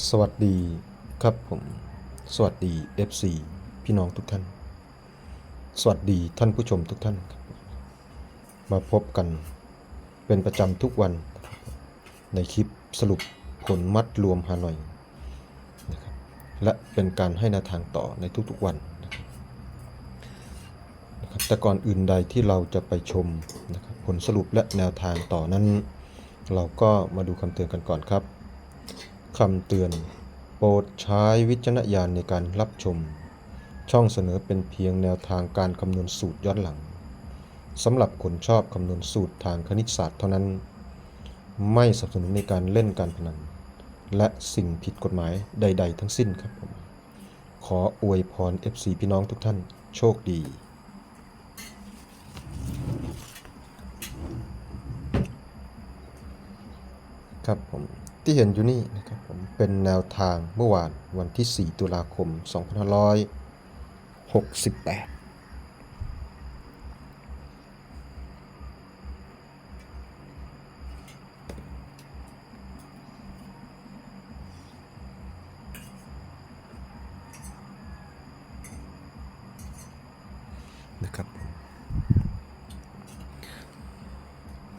สวัสดีครับผม สวัสดี FC พี่น้องทุกท่าน สวัสดีท่านผู้ชมทุกท่านครับ มาพบกันเป็นประจำทุกวัน ในคลิปสรุปผลมัดรวมฮานอยนะครับและเป็นการให้แนวทางต่อในทุกๆวันนะครับนะครับแต่ก่อนอื่นใดที่เราจะไปชมนะครับผลสรุปและแนวทางต่อนั้น เราก็มาดูคำเตือนกันก่อนครับ คำเตือน โปรดใช้วิจารณญาณในการรับชม ช่องเสนอเป็นเพียงแนวทางการคำนวณสูตรย้อนหลังสำหรับคนชอบคำนวณสูตรทางคณิตศาสตร์เท่านั้น ไม่สนับสนุนในการเล่นการพนัน และสิ่งผิดกฎหมายใด ๆ ทั้งสิ้นครับผมขออวยพร FC พี่น้องทุกท่านโชคดีครับผม ที่เห็นอยู่นี่นะครับผมเป็นแนวทางเมื่อวานวันที่ 4 ตุลาคม 2568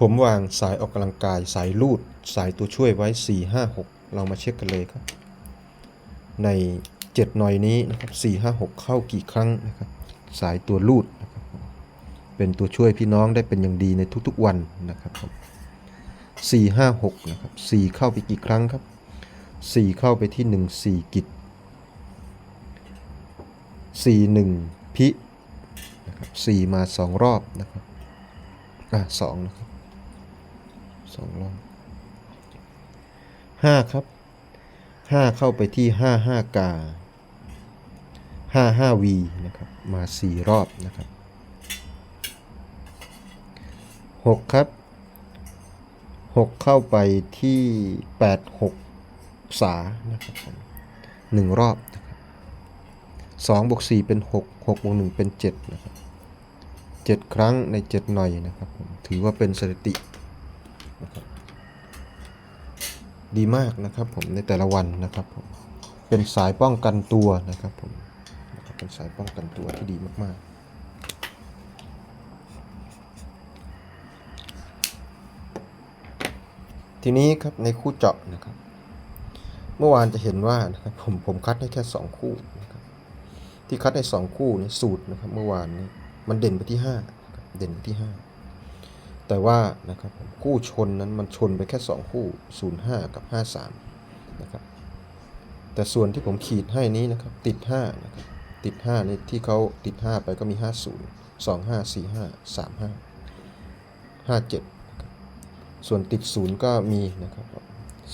ผมวางสายออกกำลังกายสายลูดสายตัวช่วยไว้ 4 5 6 เรามาเช็คกันเลยครับ ใน 7 หน่อยนี้นะครับ4 5 6 เข้ากี่ครั้งนะครับสายตัวลูดนะครับเป็นตัวช่วยพี่น้องได้เป็นอย่างดีในทุกๆวันนะครับ4 5 6นะครับ4เข้าไปกี่ครั้งครับ 4 เข้าไปที่ 1 4 กิจ 4 1 พินะครับ4มา 2 รอบนะครับอะสองนะครับ สองรอบห้าครับห้าเข้าไปที่ห้าห้ากาห้าห้าวีนะครับ มาสี่รอบนะครับหกครับหกเข้าไปที่แปดหกสานะครับหนึ่งรอบนะครับสองบวกสี่เป็นหกหกบวกหนึ่งเป็นเจ็ดนะครับเจ็ดครั้งในเจ็ดหน่อยนะครับถือว่าเป็นสถิติ นะครับดีมากนะครับผมในแต่ละวันนะครับผมเป็นสายป้องกันตัวนะครับผมเป็นสายป้องกันตัวที่ดีมากๆทีนี้ครับในคู่เจาะนะครับ เมื่อวานจะเห็นว่านะครับผมผมคัดให้แค่สองคู่นะครับที่คัดให้สองคู่ในสูตรนะครับเมื่อวานนี้มันเด่นไปที่5เด่นไปที่ 5 แต่ว่านะครับคู่ชนนั้นมันชนไปแค่ 2 คู่ 05 กับ 53 นะครับ แต่ส่วนที่ผมขีดให้นี้นะครับ ติด 5 นะครับ ติด 5 นี่ที่เขาติด 5 ไปก็มี 50 25 45 35 57 ส่วนติด 0 ก็มีนะครับ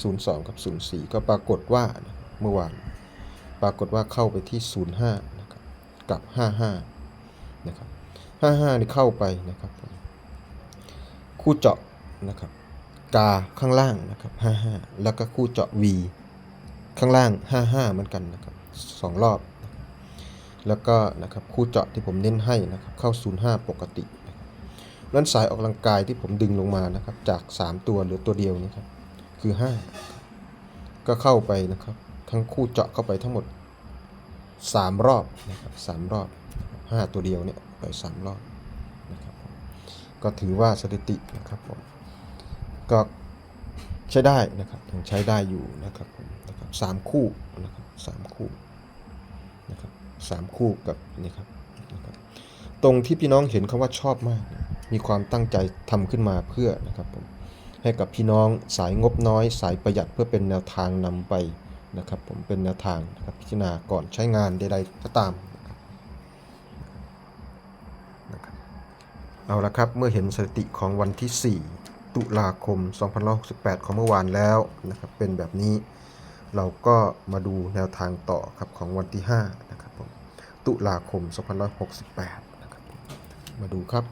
02 กับ 04 ก็ปรากฏว่านะเมื่อวานปรากฏว่าเข้าไปที่ 05 นะครับ กับ 55 นะครับ 55 นี่เข้าไปนะครับ คู่เจาะนะครับกาข้างล่างนะครับ55 แล้วก็คู่เจาะ V ข้างล่าง 55 เหมือนกันนะครับสองรอบ แล้วก็นะครับคู่เจาะที่ผมเน้นให้นะครับเข้า 05 ปกตินะนั้นสายออกกำลังกายที่ผมดึงลงมานะครับจาก 3 ตัวหรือตัวเดียวนี่ครับคือ 5 ก็เข้าไปนะครับทั้งคู่เจาะเข้าไปทั้งหมด 3 รอบนะครับ3รอบ 5 ตัวเดียวเนี่ยไป 3 รอบนะครับผ ก็ถือว่าสถิตินะครับผมก็ใช้ได้นะครับยังใช้ได้อยู่นะครับผมนะครับสามคู่นะครับสามคู่นะครับสามคู่กับนี่ครับนะครับตรงที่พี่น้องเห็นคำว่าชอบมาก มีความตั้งใจทำขึ้นมาเพื่อนะครับผมให้กับพี่น้องสายงบน้อย สายประหยัดเพื่อเป็นแนวทางนำไปนะครับผมเป็นแนวทางนะครับพิจารณาก่อนใช้งานใดๆก็ตาม เอาละครับ เมื่อเห็นสถิติของวันที่ 4 ตุลาคม 2568 ของเมื่อวานแล้วนะครับเป็นแบบนี้ เราก็มาดูแนวทางต่อครับของวันที่5นะครับผมตุลาคม 2568 นะครับมาดูครับ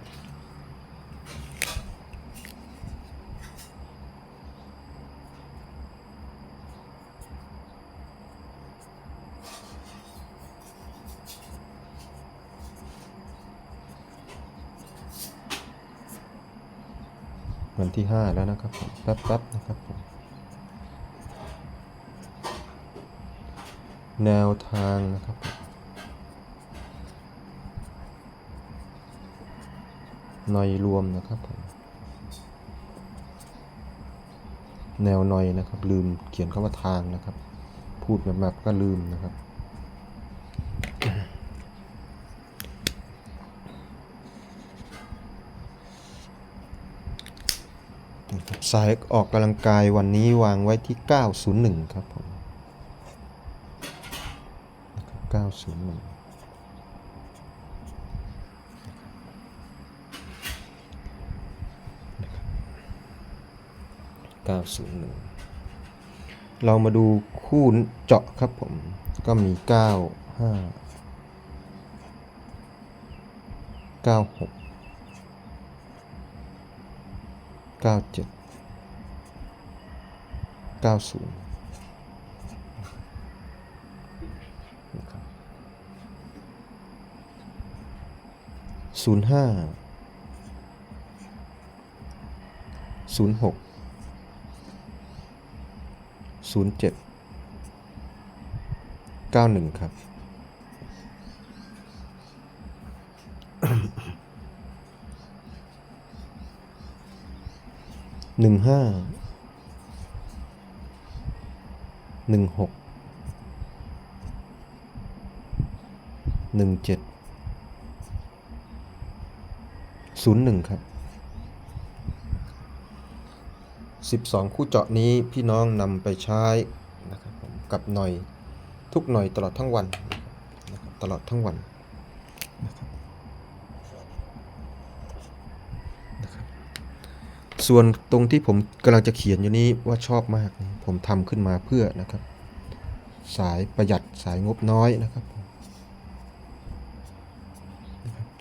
วันที่ 5 แล้วนะครับผมแป๊บๆนะครับผมแนวทางนะครับ หน่อยรวมนะครับผมแนวหน่อยนะครับ ลืมเขียนคำว่าทางนะครับ พูดแบบๆก็ลืมนะครับ สายออกกำลังกายวันนี้วางไว้ที่ 901 ครับผม 901 901 เรามาดูคู่เจาะครับผม ก็มี 9 5 96 97 90ศูนย์ห้าศูนย์หกศูนย์เจ็ดเก้าหนึ่งครับหนึ่งห้า หนึ่งหกหนึ่งเจ็ดศูนย์หนึ่งครับสิบสองคู่เจาะนี้พี่น้องนำไปใช้นะครับผมกับหน่อยทุกหน่อยตลอดทั้งวันนะครับตลอดทั้งวันนะครับนะครับส่วนตรงที่ผมกำลังจะเขียนอยู่นี้ว่าชอบมากนะ ผมทำขึ้นมาเพื่อนะครับ สายประหยัดสายงบน้อยนะครับ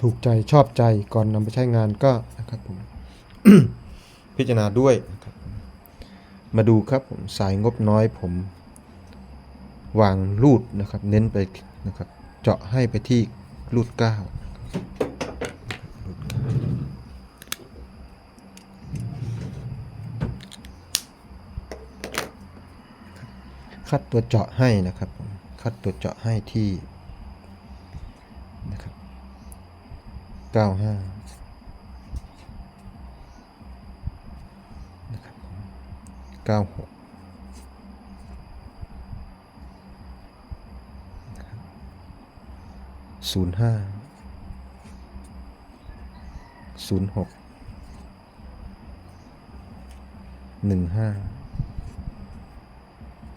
ถูกใจชอบใจก่อนนำไปใช้งานก็นะครับผมพิจารณาด้วยนะครับมาดูครับผมสายงบน้อยผมวางรูดนะครับ เน้นไปนะครับ เจาะให้ไปที่รูด9 คัดตัวเจาะให้นะครับ คัดตัวเจาะให้ที่นะครับเก้าห้าเก้าหกศูนย์ห้าศูนย์หกหนึ่งห้า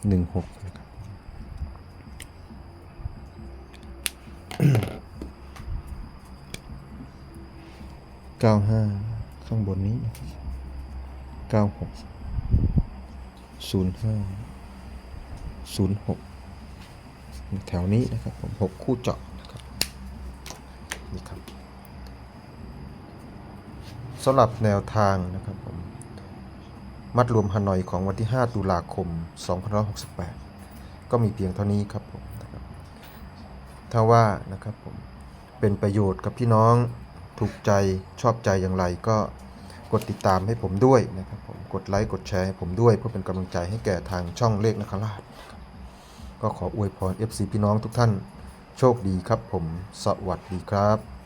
หนึ่งหกนะครับเก้าห้าข้างบนนี้เก้าหกศูนย์ห้าศูนย์หกแถวนี้นะครับผมหกคู่เจาะนะครับนี่ครับสำหรับแนวทางนะครับผม มัดรวมฮานอยของวันที่ 5 ตุลาคม 2568 ก็มีเพียงเท่านี้ครับผมนะครับถ้าว่านะครับผมเป็นประโยชน์กับพี่น้องถูกใจชอบใจอย่างไรก็กดติดตามให้ผมด้วยนะครับผมกดไลค์กดแชร์ให้ผมด้วยเพื่อเป็นกำลังใจให้แก่ทางช่องเลขนคราช ก็ขออวยพร FC พี่น้องทุกท่าน โชคดีครับผม สวัสดีครับ